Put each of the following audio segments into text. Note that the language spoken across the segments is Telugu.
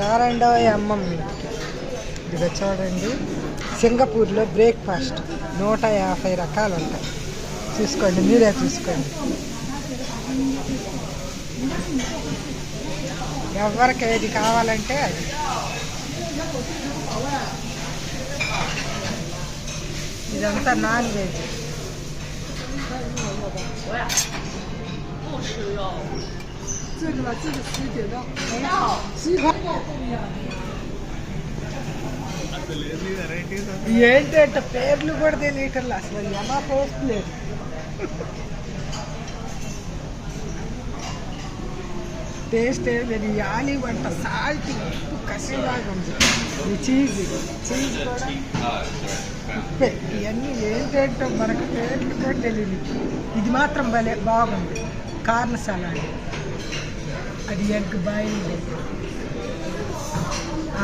రారండో అమ్మమ్మ ఇది ఇదిగో చూడండి సింగపూర్లో బ్రేక్ఫాస్ట్. నూట యాభై రకాలు ఉంటాయి చూసుకోండి మీరే చూసుకోండి. ఎవరికి ఏది కావాలంటే అది. ఇదంతా నాన్ వెజ్. 这个吧，这个十点到，十块。 ఏంటంటే పేర్లు కూడా తెలియటం అసలు ఎలా పోస్ట్ లేదు టేస్ట్ ఏమి ఈ ఆలివ్ వంట సాల్ట్ ఉప్పు కసిలాగా ఉంది ఈ చీజ్ చీజ్ కూడా ఉప్పే ఇవన్నీ ఏంటంటో మనకు పేర్లు కూడా తెలియదు ఇది మాత్రం భలే బాగుంది కార్న్ సలాడ్ అది egg boiled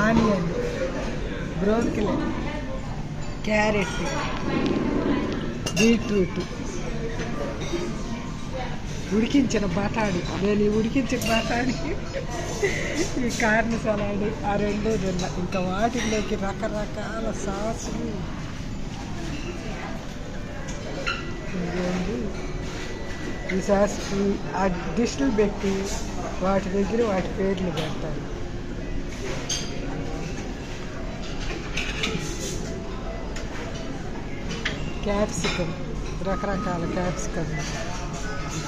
onion broccoli carrot beetroot ఉడికించిన బఠాణి నేను ఈ ఉడికించిన బఠాణి ఈ కార్న్ సలాడ్ ఆ రెండు తిన్నా. ఇంకా వాటిలోకి రకరకాల సాసులు. ఈ సాస్ ఈ- ఆ డిష్లు పెట్టి వాటి దగ్గర వాటి పేర్లు పెడతారు. క్యాప్సికమ్ రకరకాల క్యాప్సికమ్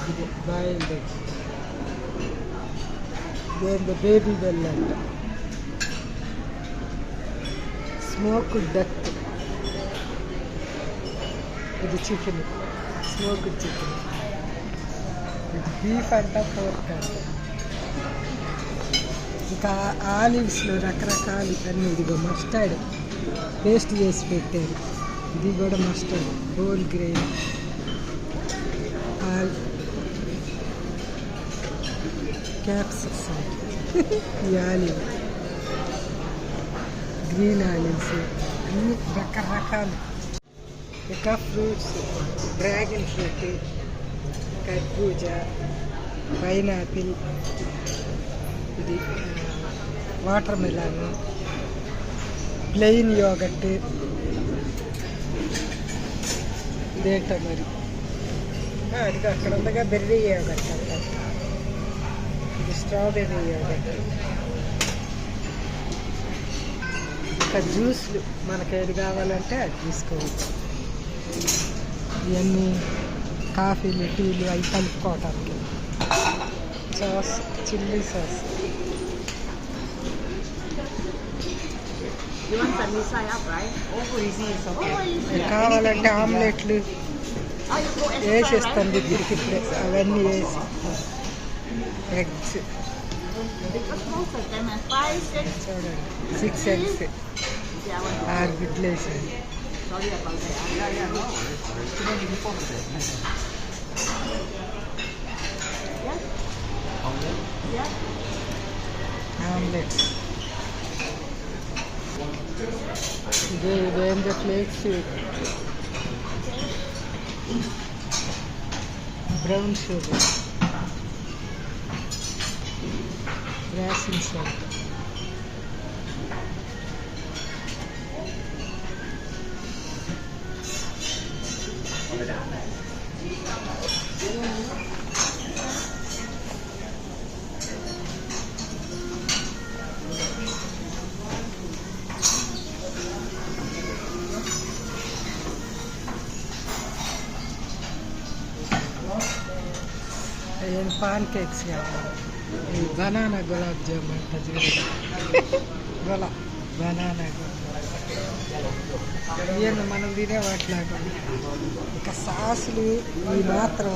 ఇది బాయిల్డ్. దేని బేబీ బెల్ అంట. స్మోక్ డక్ ఇది చికెన్ స్మోక్ చికెన్. బీఫ్ అంట పోర్క్ అంట ఇంకా ఆలివ్స్లో రకరకాలు అన్నీ ఇదిగో మస్టర్డ్ పేస్ట్ చేసి పెట్టారు. ఇది కూడా mustard whole grain all capsicums ఈ ఆలివ్. Green olives. అన్ని రకరకాలు. ఇంకా ఫ్రూట్స్. Dragon fruit. కర్బూజా పైనాపిల్ ఇది వాటర్ మిలాన్ ప్లెయిన్ యోగట్ ఇదేంట మరి? అది అక్కడ ఉండగా బెర్రీ యోగట్ ఇది స్ట్రాబెర్రీ యోగట్ ఇంకా జ్యూస్లు మనకి ఏది కావాలంటే అది తీసుకోవచ్చు. ఇవన్నీ కాఫీలు టీలు అవి కలుపుకోవటానికి sauce chilli sauce? Oh. Oh. కావాలంటే ఆమ్లెట్లు Oh, వేసేస్తాను దగ్గరికి ఇప్పుడే అవన్నీ వేసి ఎగ్స్. చూడండి సిక్స్ ఎగ్స్. ఆరు గుడ్లు వేసాను Sorry about that. Yeah, yeah, no worries. You don't even form it. yeah? Omelette? Yeah. Omelette. They went the plate sugar. Brown sugar. Grass and salt. Pancakes కావాలి ఈ బనానా గులాబ్ జామ్ అంట చూడండి గులా బనానా ఇవన్నీ మనం తినే వాటిలాగా ఇంకా సాసులు ఇవి మాత్రం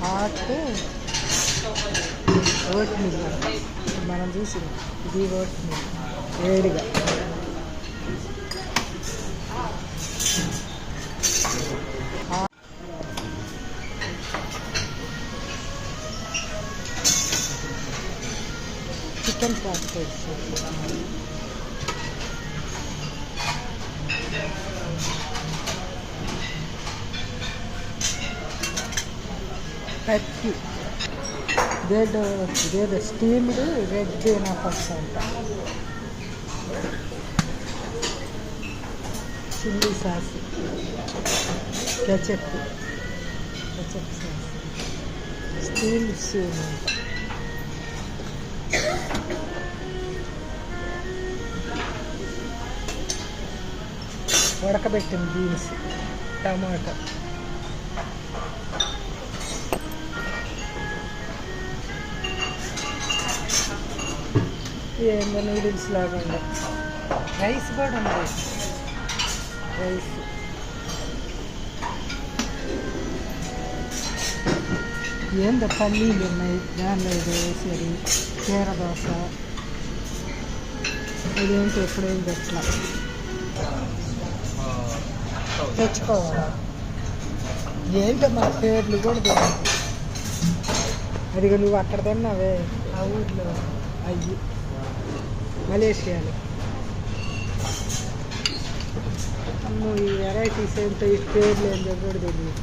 హాట్ ఓట్ మిల్ నిర్మాణం చేసి దిగొట్టింది వేడిగా చికెన్ పాస్టేజ్ పచ్చి ఇదేదో ఇదేదో స్టీమ్డ్ రెడ్ పప్స్ అంట chilli sauce ketchup ketchup sauce steel steam అంట ఉడకబెట్టిన బీన్స్ టమాటా ఏందో నూడిల్స్ లాగా ఉంది రైస్ కూడా ఉంది. రైస్ ఏందో పల్లీలు ఉన్నాయి. దానిలో ఏదో వేసేది కీర దోశ. ఇదేంటి ఎప్పుడేం పెట్టలా. తెచ్చుకోవాలా? ఏంటో మన పేర్లు కూడా తెలియదు. అదిగో నువ్వు అక్కడ తిన్నావే. ఆ ఊర్లో. అయ్యి. మలేషియాలో. అమ్మో ఈ వెరైటీస్ ఏంటో ఈ పేర్లు ఏంటో కూడా తెలియదు.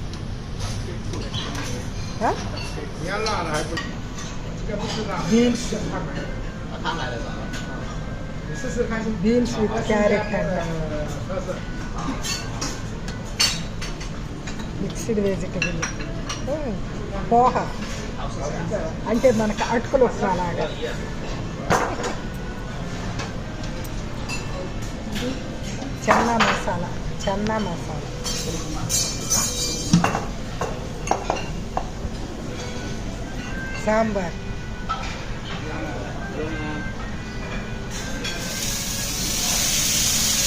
బీన్స్ బీన్స్ విత్ క్యారెట్ అంట మిక్స్డ్ వెజిటబుల్ పోహ. అంటే మనకు అటుకులు వస్తాలాగా chana masala chana masala sambar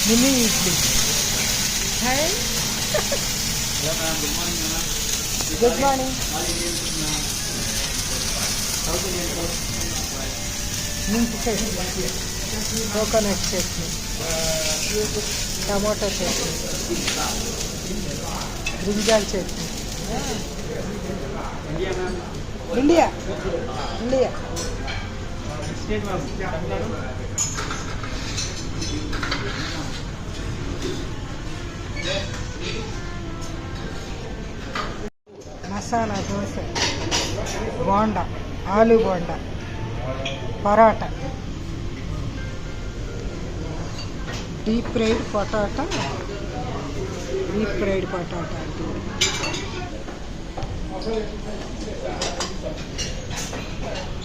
mini idli hi good morning ನಿಂತು coconut chutney tomato chutney brinjal chutney India? India. Masala dosa bonda aloo bonda paratha. Deep fried potato deep fried potato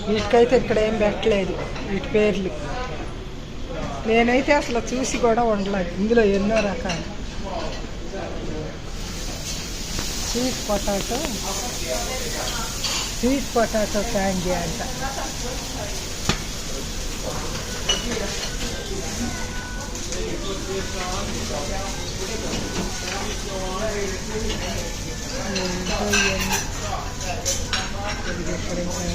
వీటికైతే ఇక్కడ ఏం పెట్టలేదు వీటి పేర్లు. నేనైతే అసలు చూసి కూడా ఉండలేదు ఇందులో ఎన్నో రకాలు. Sweet potato sweet potato candy అంట. ఏంటో ఇవన్నీ. ఇది ఇక్కడ ఇంకా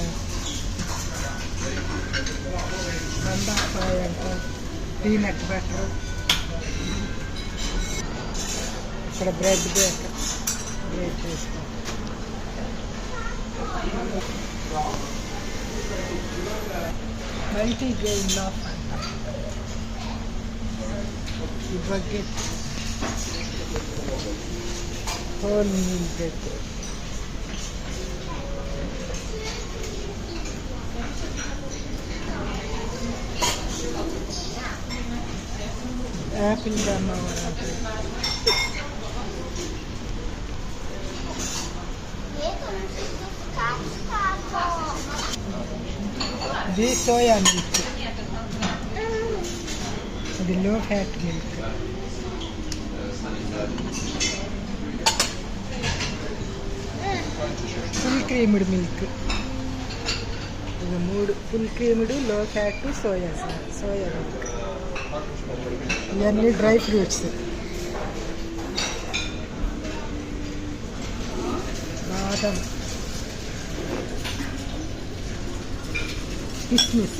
బందాకాయ అంట పీనట్ బటర్ ఇక్కడ బ్రెడ్ బేకర్ బ్రెడ్ చేసుకో మల్టీ గెయిన్ లాఫ్ అంట ఈ bucket whole meal bread apple banana ఇది సోయా మిల్క్ ఇది low fat milk full creamed milk ఇది మూడు full creamed low fat soya soya milk ఇవన్నీ డ్రై ఫ్రూట్స్ బాదం కిస్మిస్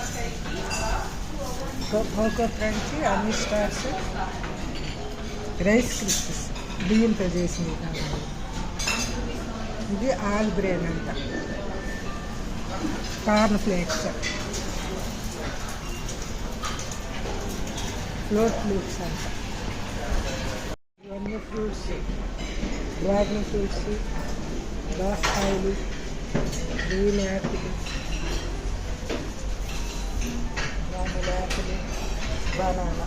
కోకో ఫ్రెండ్స్ అన్ని స్టార్స్ రైస్ క్రిస్పీస్ బియ్యంతో చేసింది ఇది ఆల్ బ్రెయిన్ అంట. Corn flakes. ఫ్లోట్ ఫ్లూట్స్ అంట. ఇవన్నీ ఫ్రూట్స్. డ్రాగన్ ఫ్రూట్స్ దోసకాయలు గ్రీన్ యాపిల్స్. బనానా.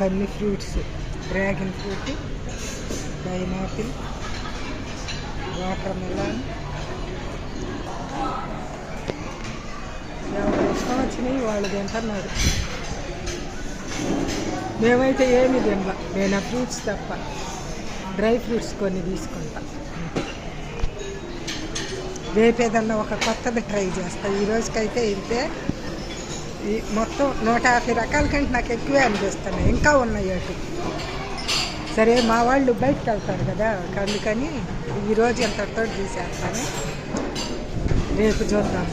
కన్ని fruits dragon fruit pineapple watermelon ఎవరు ఇష్టం వచ్చినాయి వాళ్ళు తింటున్నారు. మేమైతే ఏమి తినలా. నేను ఆ ఫ్రూట్స్ తప్ప డ్రై ఫ్రూట్స్ కొన్ని తీసుకుంటా. రేపు ఏదన్నా ఒక కొత్తది ట్రై చేస్తా. ఈ రోజుకైతే ఇంతే. ఈ మొత్తం నూట యాభై రకాల కంటే నాకు ఎక్కువే అనిపిస్తున్నాయి. ఇంకా ఉన్నాయి అటు. సరే మా వాళ్ళు బయటకు వెళ్తారు కదా అందుకని ఈరోజు ఇంతటితో తీసేస్తాను. రేపు చూద్దాం